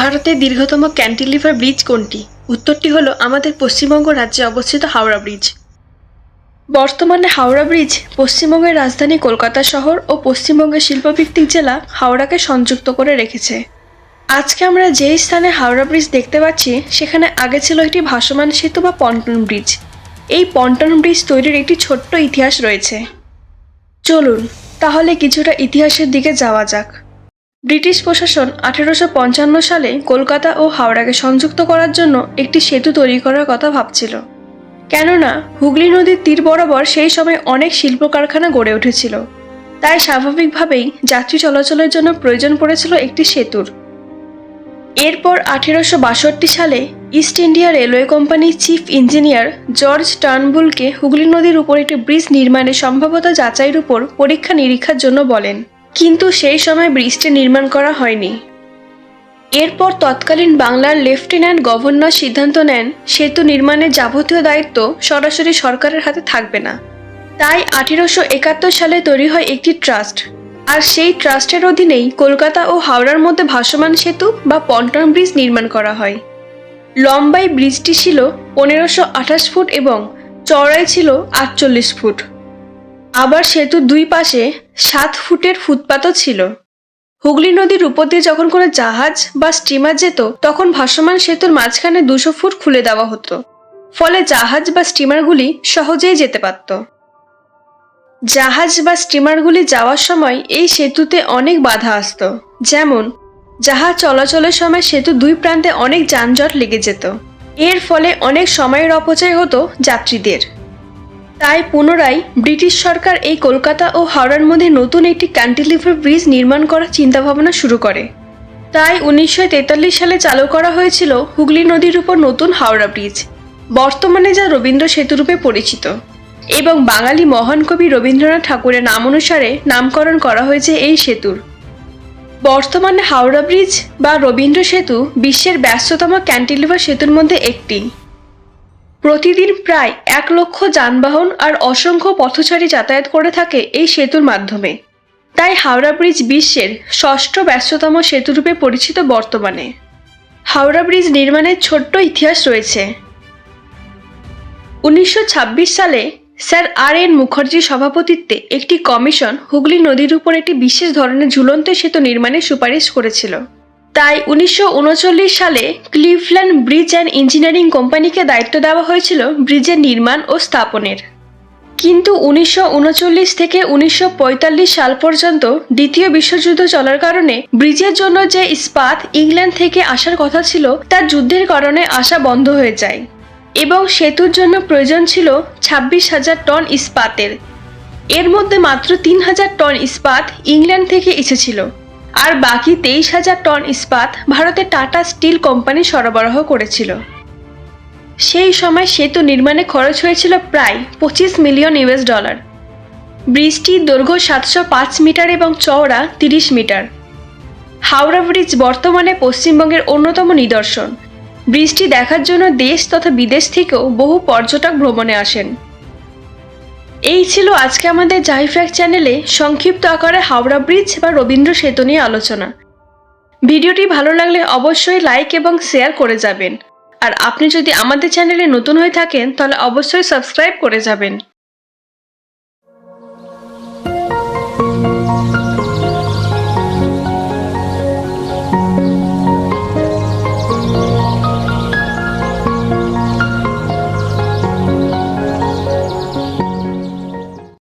ভারতের দীর্ঘতম cantilever bridge কোনটি? উত্তরটি হলো আমাদের পশ্চিমবঙ্গ রাজ্যে অবস্থিত হাওড়া ব্রিজ। বর্তমানে হাওড়া ব্রিজ পশ্চিমবঙ্গের রাজধানী কলকাতা শহর ও পশ্চিমবঙ্গের শিল্পভিত্তিক জেলা হাওড়াকে সংযুক্ত করে রেখেছে। আজকে আমরা যেই স্থানে হাওড়া ব্রিজ দেখতে পাচ্ছি, সেখানে আগে ছিল একটি ভাসমান সেতু বা পন্টন ব্রিজ। এই পন্টন ব্রিজ তৈরির একটি ছোট্ট ইতিহাস রয়েছে। চলুন, তাহলে কিছুটা ইতিহাসের দিকে যাওয়া যাক। ব্রিটিশ প্রশাসন আঠেরোশো পঞ্চান্ন সালে কলকাতা ও হাওড়াকে সংযুক্ত করার জন্য একটি সেতু তৈরি করার কথা ভাবছিল। কেননা, হুগলি নদীর তীর বরাবর সেই সময় অনেক শিল্প কারখানা গড়ে উঠেছিল। তাই স্বাভাবিকভাবেই যাত্রী চলাচলের জন্য প্রয়োজন পড়েছিল একটি সেতুর। এরপর আঠেরোশো বাষট্টি সালে ইস্ট ইন্ডিয়া রেলওয়ে কোম্পানির চিফ ইঞ্জিনিয়ার জর্জ টার্নবুলকে হুগলি নদীর উপর একটি ব্রিজ নির্মাণের সম্ভাব্যতা যাচাইয়ের উপর পরীক্ষা নিরীক্ষার জন্য বলেন। কিন্তু সেই সময় ব্রিজটি নির্মাণ করা হয়নি। এরপর তৎকালীন বাংলার লেফটেন্যান্ট গভর্নর সিদ্ধান্ত নেন, সেতু নির্মাণের যাবতীয় দায়িত্ব সরাসরি সরকারের হাতে থাকবে না। তাই আঠেরোশো একাত্তর সালে তৈরি হয় একটি ট্রাস্ট। আর সেই ট্রাস্টের অধীনেই কলকাতা ও হাওড়ার মধ্যে ভাসমান সেতু বা পন্টন ব্রিজ নির্মাণ করা হয়। লম্বাই ব্রিজটি ছিল পনেরোশো আঠাশ ফুট এবং চওড়াই ছিল আটচল্লিশ ফুট। আবার সেতুর দুই পাশে সাত ফুটের ফুটপাতও ছিল। হুগলি নদীর উপর দিয়ে যখন কোনো জাহাজ বা স্টিমার যেত, তখন ভাসমান সেতুর মাঝখানে দুশো ফুট খুলে দেওয়া হতো। ফলে জাহাজ বা স্টিমারগুলি সহজেই যেতে পারত। জাহাজ বা স্টিমারগুলি যাওয়ার সময় এই সেতুতে অনেক বাধা আসতো। যেমন, জাহাজ চলাচলের সময় সেতু দুই প্রান্তে অনেক যানজট লেগে যেত। এর ফলে অনেক সময়ের অপচয় হতো যাত্রীদের। তাই পুনরায় ব্রিটিশ সরকার এই কলকাতা ও হাওড়ার মধ্যে নতুন একটি ক্যান্টিলিভার ব্রিজ নির্মাণ করার চিন্তাভাবনা শুরু করে। তাই উনিশশো তেতাল্লিশ সালে চালু করা হয়েছিল হুগলি নদীর উপর নতুন হাওড়া ব্রিজ, বর্তমানে যা রবীন্দ্র সেতুরূপে পরিচিত। এবং বাঙালি মহান কবি রবীন্দ্রনাথ ঠাকুরের নাম অনুসারে নামকরণ করা হয়েছে এই সেতুর। বর্তমানে হাওড়া ব্রিজ বা রবীন্দ্র সেতু বিশ্বের ব্যস্ততম ক্যান্টিলিভার সেতুর মধ্যে একটি। প্রতিদিন প্রায় এক লক্ষ যানবাহন আর অসংখ্য পথচারী যাতায়াত করে থাকে এই সেতুর মাধ্যমে। তাই হাওড়া ব্রিজ বিশ্বের ষষ্ঠ ব্যস্ততম সেতুরূপে পরিচিত বর্তমানে। হাওড়া ব্রিজ নির্মাণের ছোট্ট ইতিহাস রয়েছে। উনিশশো ছাব্বিশ সালে স্যার আর এন মুখার্জির সভাপতিত্বে একটি কমিশন হুগলি নদীর উপর একটি বিশেষ ধরনের ঝুলন্ত সেতু নির্মাণের সুপারিশ করেছিল। তাই উনিশশো উনচল্লিশ সালে ক্লিভল্যান্ড ব্রিজ অ্যান্ড ইঞ্জিনিয়ারিং কোম্পানিকে দায়িত্ব দেওয়া হয়েছিল ব্রিজের নির্মাণ ও স্থাপনের। কিন্তু উনিশশো উনচল্লিশ থেকে উনিশশো পঁয়তাল্লিশ সাল পর্যন্ত দ্বিতীয় বিশ্বযুদ্ধ চলার কারণে ব্রিজের জন্য যে ইস্পাত ইংল্যান্ড থেকে আসার কথা ছিল, তা যুদ্ধের কারণে আসা বন্ধ হয়ে যায় এবং সেতুর জন্য প্রয়োজন ছিল ছাব্বিশ হাজার টন ইস্পাতের। এর মধ্যে মাত্র তিন হাজার টন ইস্পাত ইংল্যান্ড থেকে এসেছিল। আর বাকি তেইশ হাজার টন ইস্পাত ভারতে টাটা স্টিল কোম্পানি সরবরাহ করেছিল। সেই সময় সেতু নির্মাণে খরচ হয়েছিল প্রায় পঁচিশ মিলিয়ন ইউএস ডলার। ব্রিজটির দৈর্ঘ্য সাতশো পাঁচ মিটার এবং চওড়া তিরিশ মিটার। হাওড়া ব্রিজ বর্তমানে পশ্চিমবঙ্গের অন্যতম নিদর্শন। ব্রিজটি দেখার জন্য দেশ তথা বিদেশ থেকেও বহু পর্যটক ভ্রমণে আসেন। এই ছিল আজকে আমাদের জাহিফ্যাক চ্যানেলে সংক্ষিপ্ত আকারে হাওড়া ব্রিজ বা রবীন্দ্র সেতু নিয়ে আলোচনা। ভিডিওটি ভালো লাগলে অবশ্যই লাইক এবং শেয়ার করে যাবেন। আর আপনি যদি আমাদের চ্যানেলে নতুন হয়ে থাকেন, তাহলে অবশ্যই সাবস্ক্রাইব করে যাবেন।